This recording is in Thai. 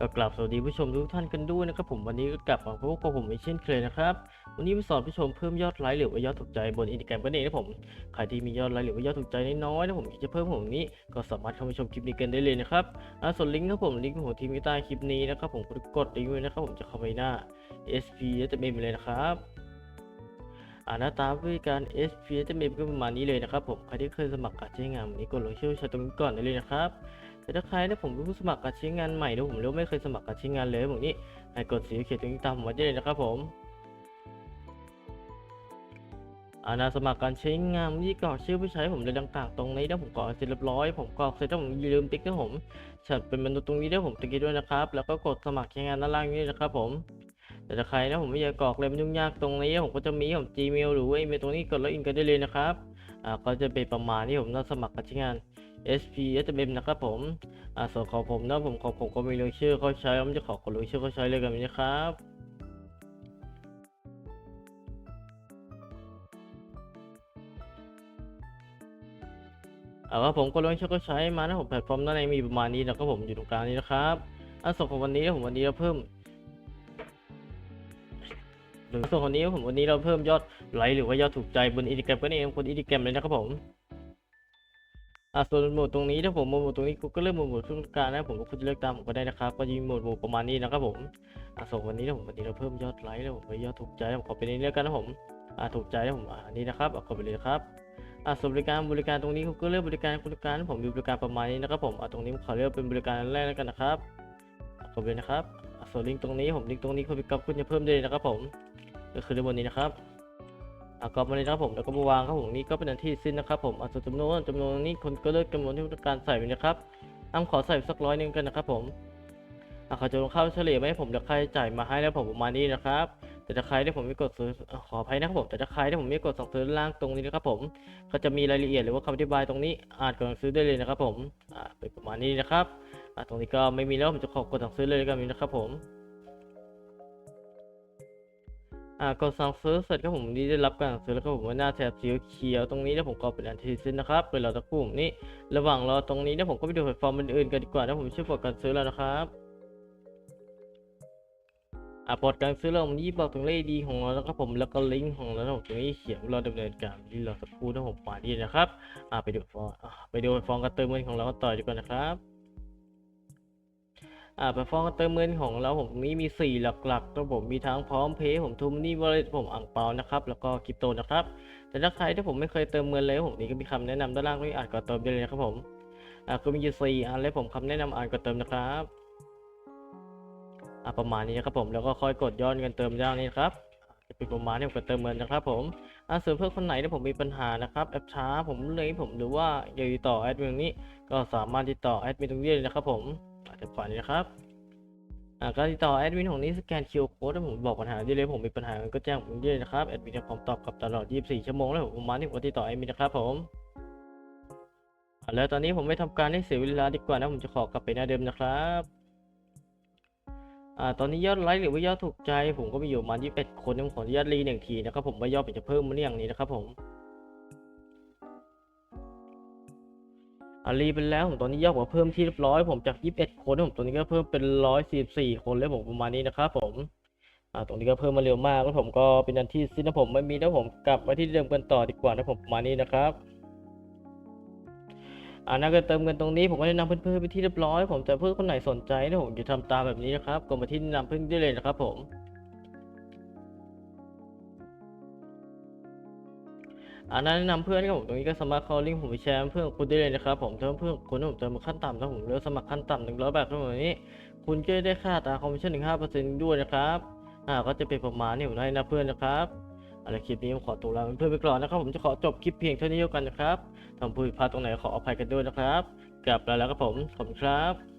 ก็กลับสวัสดีผู้ชมทุกท่านกันด้วยนะครับผมวันนี้ก็กลับมาพบกับผมอีกเช่นเคยนะครับวันนี้มาสอนผู้ชมเพิ่มยอดไลค์หรือว่ายอดถูกใจบนอินสตาแกรมกันเองนะผมใครที่มียอดไลค์หรือว่ายอดถูกใจน้อยๆนะผมอยากจะเพิ่มผมนี้ก็สามารถเข้ามาชมคลิปนี้กันได้เลยนะครับส่วนลิงก์ครับผมลิงก์ของทีมใต้คลิปนี้นะครับผมกดลิงก์ไว้นะครับผมจะเข้าไปหน้า SP จะเป็นเลยนะครับอาหน้าตาบริการ SP จะเป็นก็ประมาณนี้เลยนะครับผมใครที่เคยสมัครการใช้งานวันนี้กดลงชื่อใช้ตรงนี้ก่อนได้เลยนะครับ แต่ถ้าใครเนี่ยผมเป็นผู้สมัครการใช้งานใหม่นะผมหรือว่าไม่เคยสมัครการใช้งานเลยผมนี่ให้กดสีเขียวตรงนี้ตามผมไว้ได้เลยนะครับผมอาณาสมัครการใช้งานที่กรอกชื่อผู้ใช้ผมเลยดังกล่าวตรงนี้นะผมกรอกเสร็จเรียบร้อยผมกรอกเสร็จแล้วผมลืมติ๊กนะผมฉันเป็นเมนูตรงนี้ด้วยผมติ๊กด้วยนะครับ แล้วก็กดสมัครใช้งานด้านล่างนี้นะครับผมแต่ถ้าใครนะผมไม่อยากกรอกเลยมันยุ่งยากตรงนี้ผมก็จะมีผม Gmail หรือว่าอีเมลตรงนี้กดล็อกอินกันได้เลยนะครับอ่าก็จะเป็นประมาณนี้ผมต้องสมัครการใช้งาน SPSM นะครับผมอ่าส่วนของผมนะผมของผมก็มีลงชื่อเขาใช้ผมจะขอกดลงชื่อเขาใช้เลยกันนะครับเอาครับผมก็ลงชื่อเขาใช้มานะผมแพลตฟอร์มด้านในมีประมาณนี้นะครับผมอยู่ตรงกลางนี้นะครับอ่าส่วนของวันนี้ผมวันนี้เราเพิ่มหรือส่วนของนี้ผมวันนี้เราเพิ่มยอดไลค์หรือว่ายอดถูกใจบนอินสตาแกรมก็เองบนอินสตาแกรมเลยนะครับผม อ่าส่วนโหมดตรงนี้ถ้าผมโหมดตรงนี้กูก็เลือกโหมดโหมดทุกการนะผมก็คุณจะเลือกตามผมก็ได้นะครับ ก็จะมีโหมดโหมดประมาณนี้นะครับผมอ่าส่วนวันนี้นะผมวันนี้เราเพิ่มยอดไลค์แล้วผมไปยอดถูกใจผมขอเป็นนี้แล้วกันนะผมอ่าถูกใจแล้วผมอ่านี้นะครับเอาเข้าไปเลยครับอ่าส่วนบริการบริการตรงนี้กูก็เลือกบริการบริการผมมีบริการประมาณนี้นะครับผมอ่าตรงนี้ผมขอเลือกเป็นบริการแรกแล้วกันนะครับข้าไปนะครับอ่าส่วนลิงก์ตรงนี้ผมลิงก์ตรงนี้คุณไปกับคุณจะเพิ่มได้เลยนะครับผมก็คือในบนนี้นะครับ อะก็มาเลยนะครับผมแล้วก็มาวางครับผมนี่ก็เป็นอันที่สิ้นนะครับผมอะส่วนจำนวนจำนวนนี้คนก็เลือกจำนวนที่ต้องการใส่ไปนะครับอ้ํขอใส่สักร้อยหนึงกันนะครับผมอะขาจะลงค่าเฉลี่ยมาให้ผมเดี๋ยวใครจ่ายมาให้แล้วผมประมาณนี้นะครับ แต่ถ้าใครที่ผมไม่กดซื้อขออภัยนะครับผม แต่ถ้าใครที่ผมไม่กดสั่งซื้อล่างตรงนี้นะครับผม ก็จะมีรายละเอียดหรือว่าคำอธิบายตรงนี้อ่านก่อนซื้อได้เลยนะครับผมอะเป็นประมาณนี้นะครับอะตรงนี้ก็ไม่มีแล้วผมจะขอกดสั่งซื้อเลยกันนะครับผม อ่ากดสั่งซื้อเสร็จก็ผมนี่ได้รับการสั่งซื้อแล้วก็ผมว่าหน้าแถบสีเขียวตรงนี้แล้วผมก็เป็นอันที่สิ้นนะครับเป็นเราตะกุ่มนี่ระหว่างรอตรงนี้นะผมก็ไปดูแพลตฟอร์มอื่นๆกันดีกว่านะผมช่วยกดการซื้อแล้วนะครับอ่าปลดการซื้อแล้วผมนี่บอกถึงเลขดีของเราแล้วก็ผมแล้วก็ลิงก์ของเรานะผมตรงนี้เขียนเราดำเนินการที่เราสักครู่นะผมป่าดีนะครับอ่าไปดูฟอร์มไปดูฟอร์มการเติมเงินของเราต่อดีกว่านะครับ อ่าแพลตฟอร์มเติมเงินของเราผมมีมีสี่หลักๆก็ผมมีทั้งพร้อมเพย์ผมทุมนี่วอลเล็ตผมอ่างเปานะครับ แล้วก็คริปโตนะครับ แต่ถ้าใครที่ผมไม่เคยเติมเงินเลยผมนี่ก็มีคำแนะนำด้านล่างที่อ่านก่อนเติมได้เลยครับผมอ่าก็มีอยู่สี่อันเลยผมคำแนะนำอ่านก่อนเติมนะครับอ่าประมาณนี้นะครับผมแล้วก็ค่อยกดย้อนเงินเติมด้านนี้นะครับจะเป็นประมาณนี้ผมกดเติมเงินนะครับผมอ่าส่วนเพื่อนคนไหนที่ผมมีปัญหานะครับแอปช้าผมเลยผมหรือว่าอยากติดต่อแอดมินตรงนี้ก็สามารถติดต่อแอดมินตรงนี้เลยนะครับผม อาจจะฝันนะครับ อ่าการติดต่อแอดมินของนี้สแกน QR code ถ้าผมบอกปัญหาได้เลยผมมีปัญหาก็แจ้งผมได้เลยนะครับแอดมินจะพร้อมตอบกลับตลอด 24 ชั่วโมงแล้วผมมาณนี้ผมติดต่อแอดมินนะครับผมอ่าแล้วตอนนี้ผมไม่ทำการให้เสียเวลาดีกว่านะผมจะขอกลับไปหน้าเดิมนะครับอ่าตอนนี้ยอดไลค์หรือว่ายอดถูกใจ ผมก็มีอยู่ประมาณ21 คนผมขออนุญาตรีหนึ่งทีนะครับผมว่ายอดมันจะเพิ่มมาเรื่อย่างนี้นะครับผม อารีไปแล้วผมตอนนี้ยอดผมเพิ่มที่เรียบร้อยผมจาก 21 คนผมตอนนี้ก็เพิ่มเป็น 144 คนแล้วผมประมาณนี้นะครับผมอ่าตรงนี้ก็เพิ่มมาเร็วมากแล้วผมก็เป็นอันที่สิ้นนะผมไม่มีแล้วผมกลับมาที่เดิมกันต่อดีกว่านะผมประมาณนี้นะครับอ่าน่าก็เติมเงินตรงนี้ผมก็แนะนำเพื่อนๆไปที่เรียบร้อย ผมแต่เพื่อนคนไหนสนใจนะผมจะทำตามแบบนี้นะครับก็มาที่แนะนำเพื่อนได้เลยนะครับผม อันนั้นแนะนำเพื่อนครับผมตรงนี้ก็สามารถเข้าลิงผมไปแชร์เพื่อนคุณได้เลยนะครับผมถ้าเพื่อนคุณผมเติมขั้นต่ำถ้าผมเลือกสมัครขั้นต่ำหนึ่งร้อยบาทเท่านี้ คุณก็จะได้ค่าอัตาคอมมิชชั่นถึงห้าเปอร์เซ็นต์ด้วยนะครับอ่าก็จะเป็นประมาณนี้ผมให้นะเพื่อนนะครับอะไรคลิปนี้ผมขอตัวลาเพื่อนไปก่อนนะครับผมจะขอจบคลิปเพียงเท่านี้แล้วกันนะครับทำผู้ผิดพลาดตรงไหนขออภัยกันด้วยนะครับกลับแล้วแล้วครับผมขอบคุณครับ